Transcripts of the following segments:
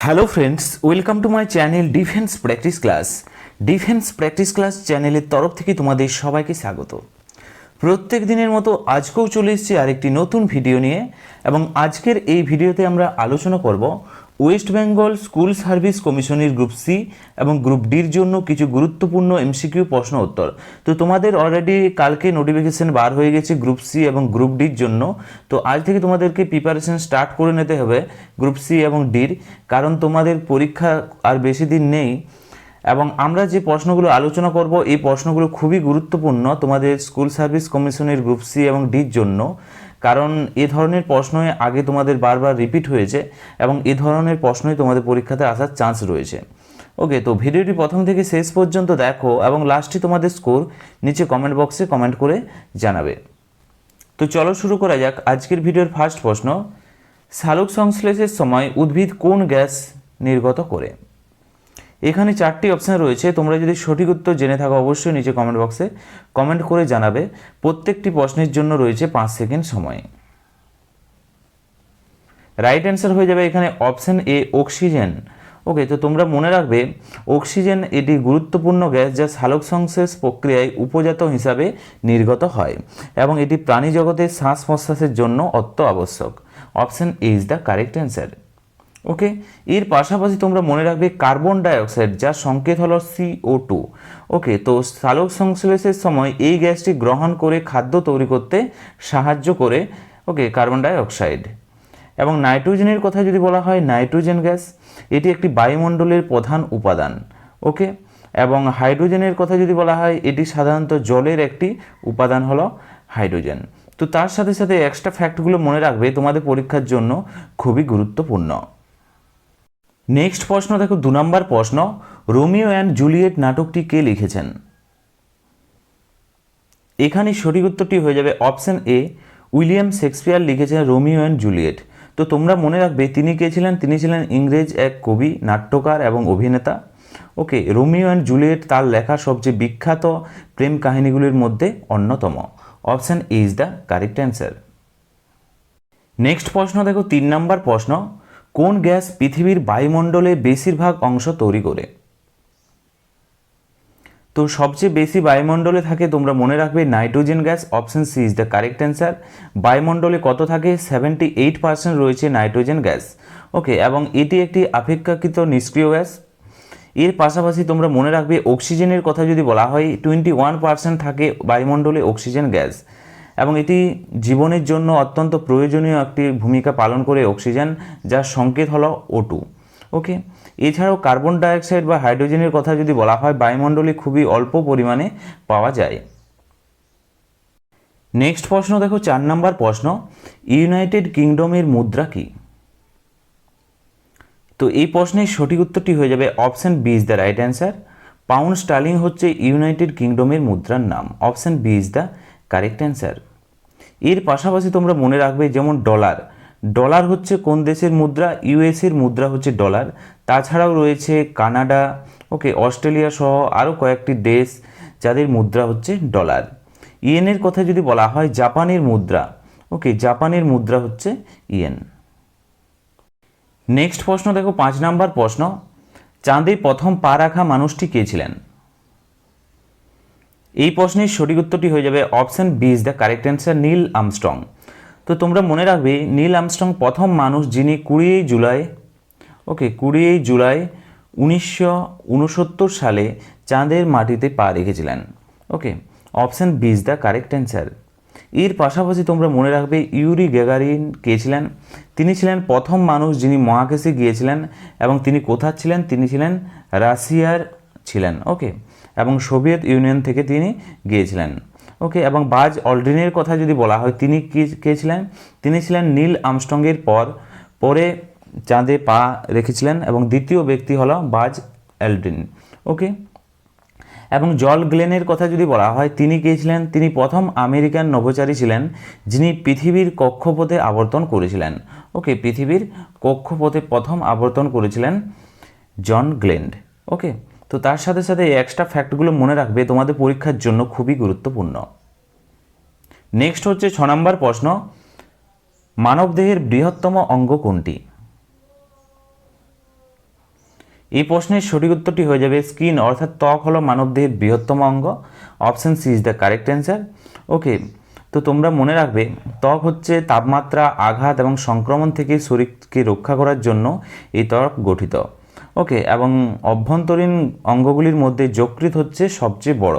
Hello friends welcome to my channel defence practice class defence practice class চ্যানেলের তরফ থেকে তোমাদের সবাইকে স্বাগত। প্রত্যেক দিনের মতো আজকেও চলে এসেছি আরেকটি নতুন ভিডিও নিয়ে এবং আজকের এই ভিডিওতে আমরা আলোচনা করব ওয়েস্ট বেঙ্গল স্কুল সার্ভিস কমিশনের গ্রুপ সি এবং গ্রুপ ডির জন্য কিছু গুরুত্বপূর্ণ এমসিকিউ প্রশ্ন উত্তর। তো তোমাদের অলরেডি কালকে নোটিফিকেশন বার হয়ে গেছে গ্রুপ সি এবং গ্রুপ ডির জন্য। তো আজ থেকে তোমাদেরকে প্রিপারেশন স্টার্ট করে নিতে হবে গ্রুপ সি এবং ডির কারণ তোমাদের পরীক্ষা আর বেশি দিন নেই। এবং আমরা যে প্রশ্নগুলো আলোচনা করব, এই প্রশ্নগুলো খুবই গুরুত্বপূর্ণ তোমাদের স্কুল সার্ভিস কমিশনের গ্রুপ সি এবং ডির জন্য। কারণ এ ধরনের প্রশ্নই আগে তোমাদের বারবার রিপিট হয়েছে এবং এ ধরনের প্রশ্নই তোমাদের পরীক্ষাতে আসার চান্স রয়েছে। ওকে তো ভিডিওটি প্রথম থেকে শেষ পর্যন্ত দেখো এবং লাস্টে তোমাদের স্কোর নিচে কমেন্ট বক্সে কমেন্ট করে জানাবে। তো চলো শুরু করা যাক আজকের ভিডিওর ফার্স্ট প্রশ্ন, শালক সংশ্লেষের সময় উদ্ভিদ কোন গ্যাস নির্গত করে? এখানে চারটি অপশান রয়েছে। তোমরা যদি সঠিক উত্তর জেনে থাকো, অবশ্যই নিচে কমেন্ট বক্সে কমেন্ট করে জানাবে। প্রত্যেকটি প্রশ্নের জন্য রয়েছে পাঁচ সেকেন্ড সময়। রাইট অ্যান্সার হয়ে যাবে এখানে অপশান এ অক্সিজেন ওকে তো তোমরা মনে রাখবে অক্সিজেন এটি গুরুত্বপূর্ণ গ্যাস যা সালোক সংশ্লেষ প্রক্রিয়ায় উপজাত হিসাবে নির্গত হয় এবং এটি প্রাণী জগতের শ্বাস প্রশ্বাসের জন্য অত্য আবশ্যক option A is the correct answer okay এর পাশাপাশি তোমরা মনে রাখবে কার্বন ডাইঅক্সাইড যার সংকেত হলো সিও টু ওকে তো সালোক সংশ্লেষের সময় এই গ্যাসটি গ্রহণ করে খাদ্য তৈরি করতে সাহায্য করে ওকে কার্বন ডাইঅক্সাইড এবং নাইট্রোজেনের কথা যদি বলা হয় নাইট্রোজেন গ্যাস এটি একটি বায়ুমণ্ডলের প্রধান উপাদান। ওকে এবং হাইড্রোজেনের কথা যদি বলা হয়, এটি সাধারণত জলের একটি উপাদান হলো হাইড্রোজেন তো তার সাথে সাথে এক্সট্রা ফ্যাক্টগুলো মনে রাখবে, তোমাদের পরীক্ষার জন্য খুবই গুরুত্বপূর্ণ। নেক্সট প্রশ্ন, দেখো দু নম্বর প্রশ্ন। রোমিও অ্যান্ড জুলিয়েট নাটকটি কে লিখেছেন? এখানে সঠিক উত্তরটি হয়ে যাবে অপশন এ, উইলিয়াম শেক্সপিয়ার লিখেছেন রোমিও অ্যান্ড জুলিয়েট। তো তোমরা মনে রাখবে, তিনি কে ছিলেন? তিনি ছিলেন ইংরেজ এক কবি, নাট্যকার এবং অভিনেতা। ওকে, রোমিও অ্যান্ড জুলিয়েট তার লেখা সবচেয়ে বিখ্যাত প্রেম কাহিনীগুলির মধ্যে অন্যতম। Option A is the correct answer. Next প্রশ্ন, দেখো তিন নম্বর প্রশ্ন। কোন গ্যাস পৃথিবীর বায়ুমণ্ডলে বেশিরভাগ অংশ তৈরি করে? তো সবচেয়ে বেশি বায়ুমণ্ডলে থাকে, তোমরা মনে রাখবে, nitrogen gas, option C is the correct answer. বায়ুমণ্ডলে কত থাকে? সেভেন্টি এইট পার্সেন্ট রয়েছে নাইট্রোজেন গ্যাস। ওকে, এবং এটি একটি আপেক্ষাকৃত নিষ্ক্রিয় গ্যাস। এর পাশাপাশি তোমরা মনে রাখবে, অক্সিজেনের কথা যদি বলা হয়, টোয়েন্টি ওয়ান পার্সেন্ট থাকে বায়ুমণ্ডলে অক্সিজেন গ্যাস। এবং এটি জীবনের জন্য অত্যন্ত প্রয়োজনীয় একটি ভূমিকা পালন করে অক্সিজেন যার সংকেত হলো ও ওকে এছাড়াও কার্বন ডাইঅক্সাইড বা হাইড্রোজেনের কথা যদি বলা হয়, বায়ুমণ্ডলে খুবই অল্প পরিমাণে পাওয়া যায়। নেক্সট প্রশ্ন, দেখো চার নম্বর প্রশ্ন ইউনাইটেড কিংডমের মুদ্রা কী? তো এই প্রশ্নের সঠিক উত্তরটি হয়ে যাবে option B is the right answer pound sterling হচ্ছে ইউনাইটেড কিংডমের মুদ্রার নাম। Option B is the correct answer এর পাশাপাশি তোমরা মনে রাখবে যেমন ডলার। ডলার হচ্ছে কোন দেশের মুদ্রা? ইউএসের মুদ্রা হচ্ছে ডলার। তাছাড়াও রয়েছে কানাডা, ওকে, অস্ট্রেলিয়া সহ আরও কয়েকটি দেশ যাদের মুদ্রা হচ্ছে ডলার। ইয়েনের কথা যদি বলা হয়, জাপানের মুদ্রা। ওকে, জাপানের মুদ্রা হচ্ছে ইয়েন। নেক্সট প্রশ্ন, দেখো পাঁচ নাম্বার প্রশ্ন। চাঁদে প্রথম পা রাখা মানুষটি কে ছিলেন? এই প্রশ্নের সঠিক উত্তরটি হয়ে যাবে option B is the correct answer Neil Armstrong তো তোমরা মনে রাখবে নীল আমস্ট্রং প্রথম মানুষ যিনি কুড়ি জুলাই ওকে কুড়ি জুলাই উনিশশো উনসত্তর সালে চাঁদের মাটিতে পা রেখেছিলেন okay option B is the correct answer এর পাশাপাশি তোমরা মনে রাখবে ইউরি গ্যাগারিন কে ছিলেন? তিনি ছিলেন প্রথম মানুষ যিনি মহাকাশে গিয়েছিলেন এবং তিনি কোথার ছিলেন? তিনি ছিলেন রাশিয়ার ছিলেন ওকে এবং সোভিয়েত ইউনিয়ন থেকে তিনি গিয়েছিলেন। ওকে, এবং বাজ অলড্রিনের কথা যদি বলা হয়, তিনি কি ছিলেন? তিনি ছিলেন নীল আমস্ট্রংয়ের পর, পরে চাঁদে পা রেখেছিলেন এবং দ্বিতীয় ব্যক্তি হলো বাজ এলড্রিন ওকে, এবং জল গ্লেনের কথা যদি বলা হয়, তিনি কে ছিলেন? তিনি প্রথম আমেরিকান নভোচারী ছিলেন, যিনি পৃথিবীর কক্ষপথে আবর্তন করেছিলেন। ওকে, পৃথিবীর কক্ষপথে প্রথম আবর্তন করেছিলেন জন গ্লেন্ড। ওকে তো তার সাথে সাথে এই এক্সট্রা ফ্যাক্টগুলো মনে রাখবে, তোমাদের পরীক্ষার জন্য খুবই গুরুত্বপূর্ণ। নেক্সট হচ্ছে ছ নম্বর প্রশ্ন, মানবদেহের বৃহত্তম অঙ্গ কোনটি? এই প্রশ্নের সঠিক উত্তরটি হয়ে যাবে স্কিন অর্থাৎ ত্বক হলো মানবদেহের বৃহত্তম অঙ্গ। Option C is the correct answer okay তো তোমরা মনে রাখবে, ত্বক হচ্ছে তাপমাত্রা, আঘাত এবং সংক্রমণ থেকে শরীরকে রক্ষা করার জন্য এই ত্বক গঠিত। ওকে এবং অভ্যন্তরীণ অঙ্গগুলির মধ্যে যকৃত হচ্ছে সবচেয়ে বড়।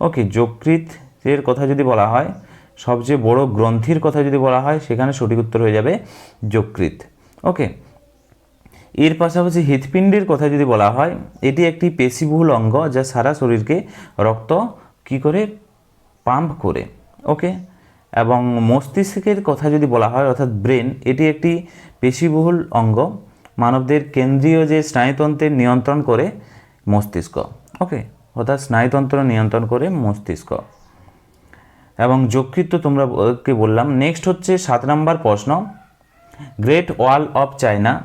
ওকে যকৃতের কথা যদি বলা হয়, সবচেয়ে বড় গ্রন্থির কথা যদি বলা হয়, সেখানে সঠিক উত্তর হয়ে যাবে যকৃত ওকে এর পাশাপাশি হৃৎপিণ্ডের কথা যদি বলা হয়, এটি একটি পেশিবহুল অঙ্গ যা সারা শরীরকে রক্ত কি করে? পাম্প করে। ওকে এবং মস্তিষ্কের কথা যদি বলা হয়, অর্থাৎ ব্রেন, এটি একটি পেশিবহুল অঙ্গ। মানবদের কেন্দ্রীয় যে স্নায়ুতন্ত্রের নিয়ন্ত্রণ করে মস্তিষ্ক। ওকে অর্থাৎ স্নায়ুতন্ত্র নিয়ন্ত্রণ করে মস্তিষ্ক। এবং যকৃত তোমরা কে বললাম নেক্সট হচ্ছে সাত নম্বর প্রশ্ন। গ্রেট ওয়াল অফ চায়না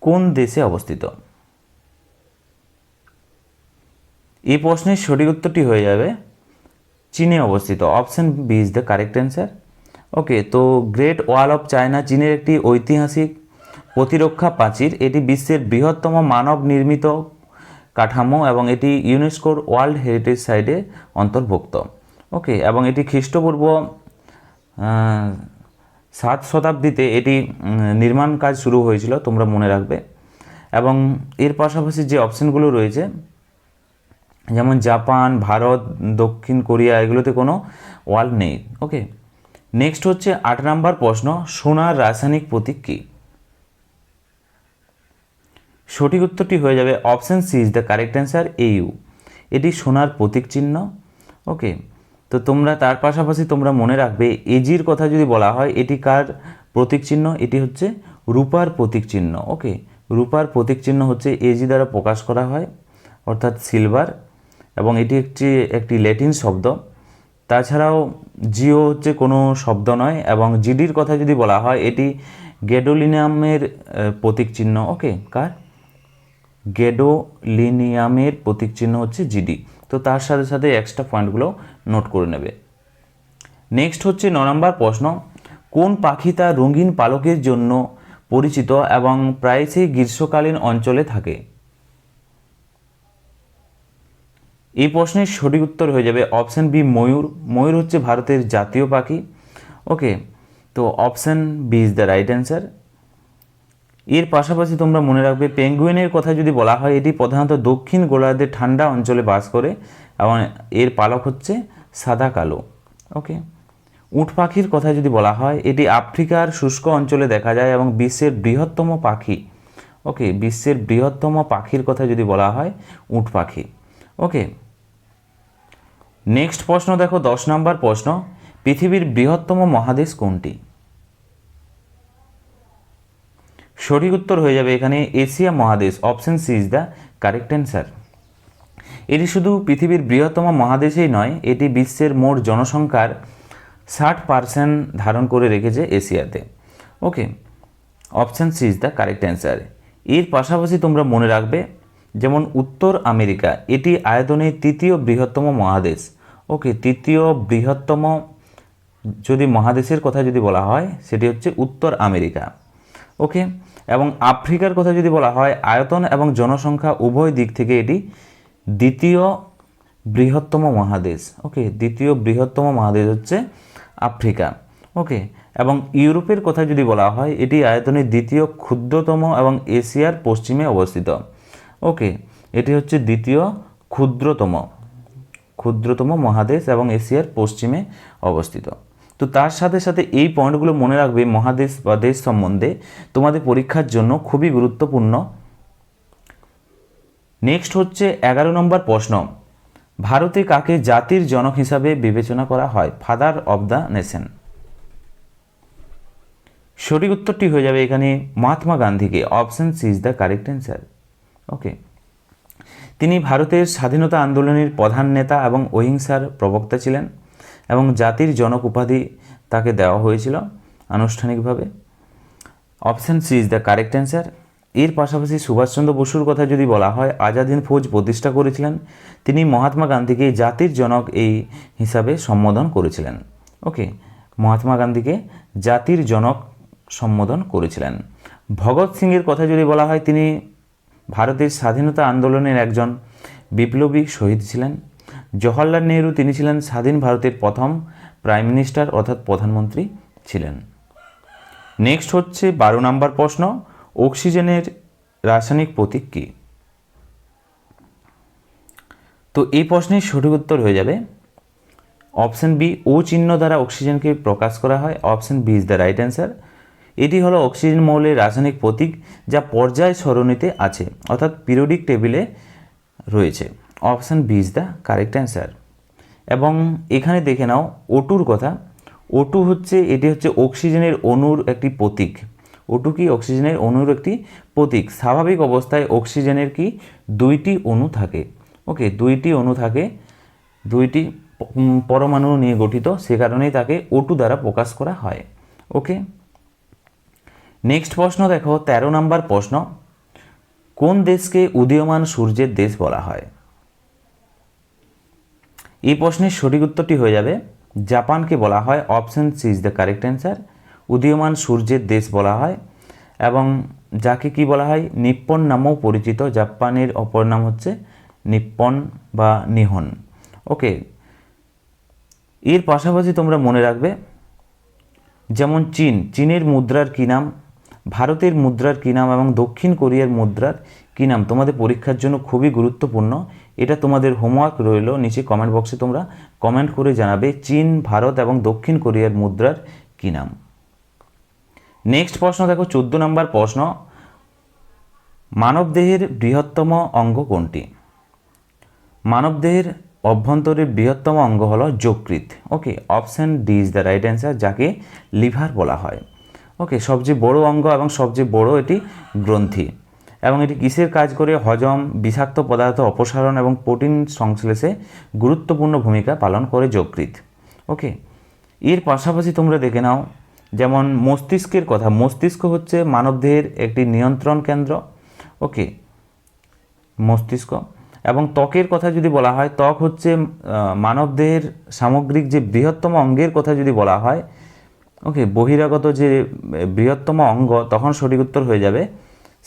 কোন দেশে অবস্থিত? এই প্রশ্নের সঠিক উত্তরটি হয়ে যাবে, চীনে অবস্থিত। Option B is the correct answer okay তো গ্রেট ওয়াল অফ চায়না চীনের একটি ঐতিহাসিক প্রতিরক্ষা প্রাচীর, এটি বিশ্বের বৃহত্তম মানব নির্মিত কাঠামো এবং এটি ইউনেস্কোর ওয়ার্ল্ড হেরিটেজ সাইটে অন্তর্ভুক্ত। ওকে, এবং এটি খ্রিস্টপূর্ব সাত শতাব্দীতে এটি নির্মাণ কাজ শুরু হয়েছিল, তোমরা মনে রাখবে। এবং এর পাশাপাশি যে অপশনগুলো রয়েছে, যেমন জাপান, ভারত, দক্ষিণ কোরিয়া, এগুলোতে কোনো ওয়াল নেই। ওকে, নেক্সট হচ্ছে আট নাম্বার প্রশ্ন, সোনার রাসায়নিক প্রতীক কী? সঠিক উত্তরটি হয়ে যাবে option C is the correct answer AU এটি সোনার প্রতীক চিহ্ন ওকে তো তোমরা তার পাশাপাশি তোমরা মনে রাখবে এজির কথা যদি বলা হয়, এটি কার প্রতীক চিহ্ন? এটি হচ্ছে রূপার প্রতীক চিহ্ন ওকে রূপার প্রতীক চিহ্ন হচ্ছে এজি দ্বারা প্রকাশ করা হয়, অর্থাৎ সিলভার এবং এটি একটি একটি ল্যাটিন শব্দ। তাছাড়াও জিও হচ্ছে কোনো শব্দ নয়, এবং জিডির কথা যদি বলা হয়, এটি গেডোলিনামের প্রতীক চিহ্ন ওকে কার? গেডোলিনিয়ামের প্রতীক চিহ্ন হচ্ছে জিডি। তো তার সাথে সাথে এক্সট্রা পয়েন্টগুলো নোট করে নেবে। নেক্সট হচ্ছে ন নম্বর প্রশ্ন। কোন পাখি তার রঙিন পালকের জন্য পরিচিত এবং প্রায়শই গ্রীষ্মকালীন অঞ্চলে থাকে? এই প্রশ্নের সঠিক উত্তর হয়ে যাবে অপশন বি ময়ূর। ময়ূর হচ্ছে ভারতের জাতীয় পাখি। ওকে তো option B is the right answer এর পাশাপাশি তোমরা মনে রাখবে পেঙ্গুইনের কথা যদি বলা হয়, এটি প্রধানত দক্ষিণ গোলার্ধের ঠান্ডা অঞ্চলে বাস করে এবং এর পালক হচ্ছে সাদা কালো ওকে উট পাখির কথা যদি বলা হয়, এটি আফ্রিকার শুষ্ক অঞ্চলে দেখা যায় এবং বিশ্বের বৃহত্তম পাখি ওকে বিশ্বের বৃহত্তম পাখির কথা যদি বলা হয়, উট পাখি ওকে নেক্সট প্রশ্ন দেখো, দশ নম্বর প্রশ্ন, পৃথিবীর বৃহত্তম মহাদেশ কোনটি? সঠিক উত্তর হয়ে যাবে এখানে এশিয়া মহাদেশ option C is the correct answer এটি শুধু পৃথিবীর বৃহত্তম মহাদেশেই নয়, এটি বিশ্বের মোট জনসংখ্যার ষাট পার্সেন্ট ধারণ করে রেখেছে এশিয়াতে। Okay option C is the correct answer এর পাশাপাশি তোমরা মনে রাখবে, যেমন উত্তর আমেরিকা, এটি আয়তনে তৃতীয় বৃহত্তম মহাদেশ। ওকে তৃতীয় বৃহত্তম, যদি মহাদেশের কথা যদি বলা হয়, সেটি হচ্ছে উত্তর আমেরিকা। ওকে এবং আফ্রিকার কথা যদি বলা হয়, আয়তন এবং জনসংখ্যা উভয় দিক থেকে এটি দ্বিতীয় বৃহত্তম মহাদেশ। ওকে দ্বিতীয় বৃহত্তম মহাদেশ হচ্ছে আফ্রিকা। ওকে এবং ইউরোপের কথা যদি বলা হয়, এটি আয়তনের দ্বিতীয় ক্ষুদ্রতম এবং এশিয়ার পশ্চিমে অবস্থিত। ওকে এটি হচ্ছে দ্বিতীয় ক্ষুদ্রতম ক্ষুদ্রতম মহাদেশ এবং এশিয়ার পশ্চিমে অবস্থিত। তো তার সাথে সাথে এই পয়েন্টগুলো মনে রাখবে মহাদেশ বা দেশ সম্বন্ধে। তোমাদের পরীক্ষার জন্য খুবই গুরুত্বপূর্ণ। নেক্সট হচ্ছে এগারো নম্বর প্রশ্ন। ভারতে কাকে জাতির জনক হিসাবে বিবেচনা করা হয়? ফাদার অব দ্য নেশন সঠিক উত্তরটি হয়ে যাবে এখানে মহাত্মা গান্ধীকে। Option C is the correct answer okay তিনি ভারতের স্বাধীনতা আন্দোলনের প্রধান নেতা এবং অহিংসার প্রবক্তা ছিলেন। এবং জাতির জনক উপাধি তাকে দেওয়া হয়েছিল আনুষ্ঠানিকভাবে। Option C is the correct answer এর পাশাপাশি সুভাষচন্দ্র বসুর কথা যদি বলা হয়, আজাদিন ফৌজ প্রতিষ্ঠা করেছিলেন। তিনি মহাত্মা গান্ধীকে জাতির জনক এই হিসাবে সম্বোধন করেছিলেন। ওকে মহাত্মা গান্ধীকে জাতির জনক সম্বোধন করেছিলেন। ভগৎ সিংয়ের কথা যদি বলা হয়, তিনি ভারতের স্বাধীনতা আন্দোলনের একজন বিপ্লবী শহীদ ছিলেন। জওহরলাল নেহরু তিনি ছিলেন স্বাধীন ভারতের প্রথম প্রাইম মিনিস্টার, অর্থাৎ প্রধানমন্ত্রী ছিলেন। নেক্সট হচ্ছে বারো নম্বর প্রশ্ন, অক্সিজেনের রাসায়নিক প্রতীক কী? তো এই প্রশ্নের সঠিক উত্তর হয়ে যাবে, অপশন বি, ও চিহ্ন দ্বারা অক্সিজেনকে প্রকাশ করা হয়, option B is the right answer. এটি হলো অক্সিজেন মৌলের রাসায়নিক প্রতীক যা পর্যায় সরণিতে আছে, অর্থাৎ পিরিয়ডিক টেবিলে রয়েছে। Option B is the correct answer. এবং এখানে দেখে নাও ওটুর কথা। ওটু হচ্ছে, এটি হচ্ছে অক্সিজেনের অণুর একটি প্রতীক। ওটু কি অক্সিজেনের অণুর একটি প্রতীক? স্বাভাবিক অবস্থায় অক্সিজেনের কি দুইটি অণু থাকে। ওকে, দুইটি অণু থাকে, দুইটি পরমাণু নিয়ে গঠিত, সে কারণেই তাকে ওটু দ্বারা প্রকাশ করা হয়। ওকে? নেক্সট প্রশ্ন দেখো, তেরো নম্বর প্রশ্ন। কোন দেশকে উদীয়মান সূর্যের দেশ বলা হয়? এই প্রশ্নের সঠিক উত্তরটি হয়ে যাবে, জাপানকে বলা হয় option C is the correct answer, উদীয়মান সূর্যের দেশ বলা হয়, এবং যাকে কি বলা হয়? নিপ্পন নামেও পরিচিত, জাপানের অপর নাম হচ্ছে নিপ্পন বা নিহন। ওকে এর পাশাপাশি তোমরা মনে রাখবে, যেমন চীন, চীনের মুদ্রার কী নাম? ভারতের মুদ্রার কী নাম এবং দক্ষিণ কোরিয়ার মুদ্রার কী নাম? তোমাদের পরীক্ষার জন্য খুবই গুরুত্বপূর্ণ। এটা তোমাদের হোমওয়ার্ক রইল, নিচে কমেন্ট বক্সে তোমরা কমেন্ট করে জানাবে চীন, ভারত এবং দক্ষিণ কোরিয়ার মুদ্রার কী নাম। নেক্সট প্রশ্ন দেখো, চোদ্দ নম্বর প্রশ্ন, মানবদেহের বৃহত্তম অঙ্গ কোনটি? মানবদেহের অভ্যন্তরের বৃহত্তম অঙ্গ হলো যকৃত okay option D is the right answer যাকে লিভার বলা হয়। ওকে সবচেয়ে বড় অঙ্গ এবং সবচেয়ে বড় এটি গ্রন্থি। এবং এটি কিসের কাজ করে? হজম, বিষাক্ত পদার্থ অপসারণ এবং প্রোটিন সংশ্লেষে গুরুত্বপূর্ণ ভূমিকা পালন করে যকৃত ওকে এর পাশাপাশি তোমরা দেখে নাও, যেমন মস্তিষ্কের কথা। মস্তিষ্ক হচ্ছে মানবদেহের একটি নিয়ন্ত্রণ কেন্দ্র। ওকে মস্তিষ্ক। এবং ত্বকের কথা যদি বলা হয়, ত্বক হচ্ছে মানবদেহের সামগ্রিক যে বৃহত্তম অঙ্গের কথা যদি বলা হয় ওকে বহিরাগত যে বৃহত্তম অঙ্গ, তখন সঠিক উত্তর হয়ে যাবে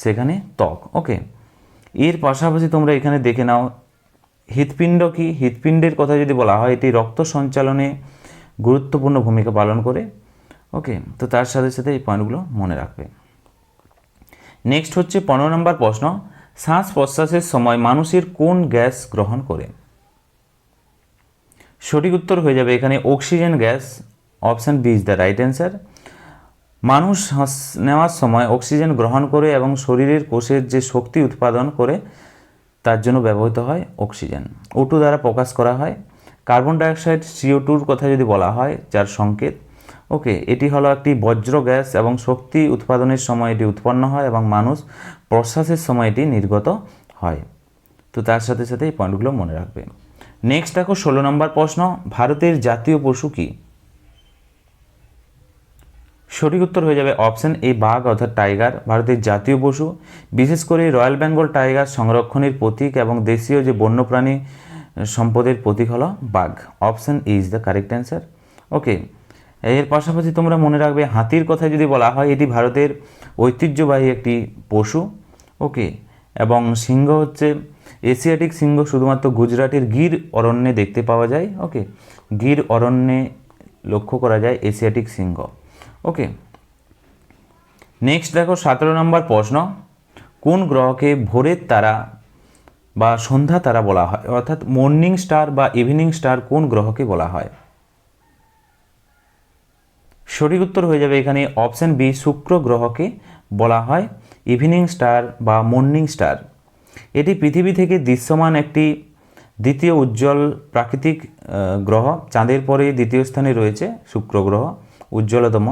সেখানে ত্বক ওকে এর পাশাপাশি তোমরা এখানে দেখে নাও, হৃৎপিণ্ড কি? হৃৎপিণ্ডের কথা যদি বলা হয়, এটি রক্ত সঞ্চালনে গুরুত্বপূর্ণ ভূমিকা পালন করে ওকে তো তার সাথে সাথে এই পয়েন্টগুলো মনে রাখবে। নেক্সট হচ্ছে পনেরো নম্বর প্রশ্ন শ্বাস প্রশ্বাসের সময় মানুষের কোন গ্যাস গ্রহণ করে? সঠিক উত্তর হয়ে যাবে এখানে oxygen gas option B is the right answer মানুষ শ্বাস নেওয়ার সময় অক্সিজেন গ্রহণ করে এবং শরীরের কোষের যে শক্তি উৎপাদন করে, তার জন্য ব্যবহৃত হয় অক্সিজেন। ওটু দ্বারা প্রকাশ করা হয়। কার্বন ডাইঅক্সাইড সিও টুর কথা যদি বলা হয়, যার সংকেত ওকে এটি হলো একটি বজ্র গ্যাস এবং শক্তি উৎপাদনের সময় এটি উৎপন্ন হয় এবং মানুষ প্রশ্বাসের সময় এটি নির্গত হয়। তো তার সাথে সাথে এই পয়েন্টগুলো মনে রাখবে। নেক্সট দেখো, ষোলো নম্বর প্রশ্ন, ভারতের জাতীয় পশু কী? সঠিক উত্তর হয়ে যাবে অপশন এই বাঘ অর্থাৎ টাইগার, ভারতের জাতীয় পশু। বিশেষ করে রয়্যাল বেঙ্গল টাইগার সংরক্ষণের প্রতীক এবং দেশীয় যে বন্যপ্রাণী সম্পদের প্রতীক হলো বাঘ। Option is the correct answer okay এর পাশাপাশি তোমরা মনে রাখবে, হাতির কথা যদি বলা হয়, এটি ভারতের ঐতিহ্যবাহী একটি পশু। ওকে এবং সিংহ হচ্ছে এশিয়াটিক সিংহ, শুধুমাত্র গুজরাটের গির অরণ্যে দেখতে পাওয়া যায়। ওকে গির অরণ্যে লক্ষ্য করা যায় এশিয়াটিক সিংহ। ওকে নেক্সট দেখো সতেরো নম্বর প্রশ্ন। কোন গ্রহকে ভোরের তারা বা সন্ধ্যা তারা বলা হয়? অর্থাৎ মর্নিং স্টার বা ইভিনিং স্টার কোন গ্রহকে বলা হয়? সঠিক উত্তর হয়ে যাবে এখানে অপশন বি শুক্র গ্রহকে বলা হয় ইভিনিং স্টার বা মর্নিং স্টার এটি পৃথিবী থেকে দৃশ্যমান একটি দ্বিতীয় উজ্জ্বল প্রাকৃতিক গ্রহ। চাঁদের পরে দ্বিতীয় স্থানে রয়েছে শুক্র গ্রহ। উজ্জ্বলতম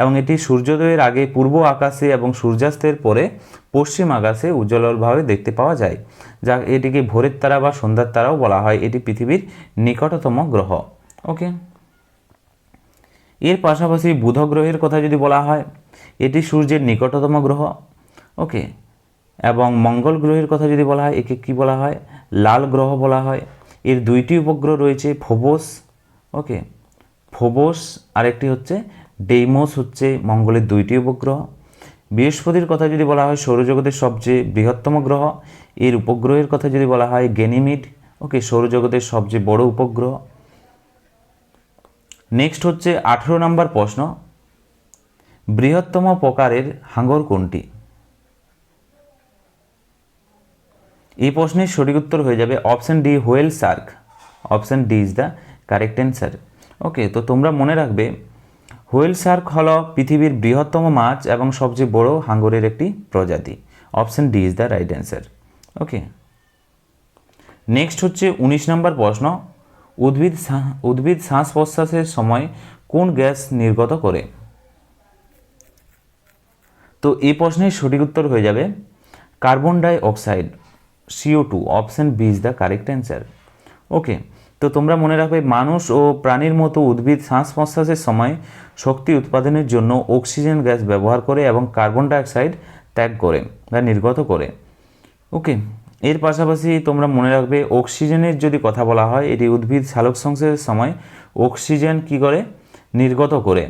এবং এটি সূর্যোদয়ের আগে পূর্ব আকাশে এবং সূর্যাস্তের পরে পশ্চিম আকাশে উজ্জ্বলভাবে দেখতে পাওয়া যায়, যা এটিকে ভোরের তারা বা সন্ধ্যার তারাও বলা হয়। এটি পৃথিবীর নিকটতম গ্রহ। ওকে এর পাশাপাশি বুধ গ্রহের কথা যদি বলা হয়, এটি সূর্যের নিকটতম গ্রহ। ওকে এবং মঙ্গল গ্রহের কথা যদি বলা হয়, একে কি বলা হয়? লাল গ্রহ বলা হয়। এর দুইটি উপগ্রহ রয়েছে, ফোবোস। ওকে ফোবোস, আরেকটি হচ্ছে ডেইমোস হচ্ছে মঙ্গলের দুইটি উপগ্রহ। বৃহস্পতির কথা যদি বলা হয় সৌরজগতের সবচেয়ে বৃহত্তম গ্রহ, এর উপগ্রহের কথা যদি বলা হয় গেনিমিড, ওকে, সৌরজগতের সবচেয়ে বড় উপগ্রহ। নেক্সট হচ্ছে আঠেরো নম্বর প্রশ্ন, বৃহত্তম প্রকারের হাঙ্গর কোনটি? এই প্রশ্নের সঠিক উত্তর হয়ে যাবে option D whale shark. Option D is the correct answer. Okay তো তোমরা মনে রাখবে হোয়েল শার্ক হল পৃথিবীর বৃহত্তম মাছ এবং সবচেয়ে বড় হাঙ্গরের একটি প্রজাতি। Option D is the right answer okay next হচ্ছে উনিশ নম্বর প্রশ্ন, উদ্ভিদ উদ্ভিদ শ্বাস প্রশ্বাসের সময় কোন গ্যাস নির্গত করে? তো এই প্রশ্নের সঠিক উত্তর হয়ে যাবে, carbon dioxide CO two option B is the correct answer okay তো তোমরা মনে রাখবে, মানুষ ও প্রাণীর মতো উদ্ভিদ শ্বাস প্রশ্বাসের সময় শক্তি উৎপাদনের জন্য অক্সিজেন গ্যাস ব্যবহার করে এবং কার্বন ডাইঅক্সাইড ত্যাগ করে বা নির্গত করে। ওকে, এর পাশাপাশি তোমরা মনে রাখবে, অক্সিজেনের যদি কথা বলা হয়, এটি উদ্ভিদ সালোক সংশ্লেষের সময় অক্সিজেন কি করে? নির্গত করে।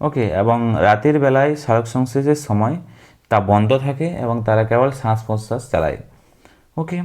ওকে, এবং রাতের বেলায় সালোক সংশ্লেষের সময় তা বন্ধ থাকে এবং তারা কেবল শ্বাস প্রশ্বাস চালায়। ওকে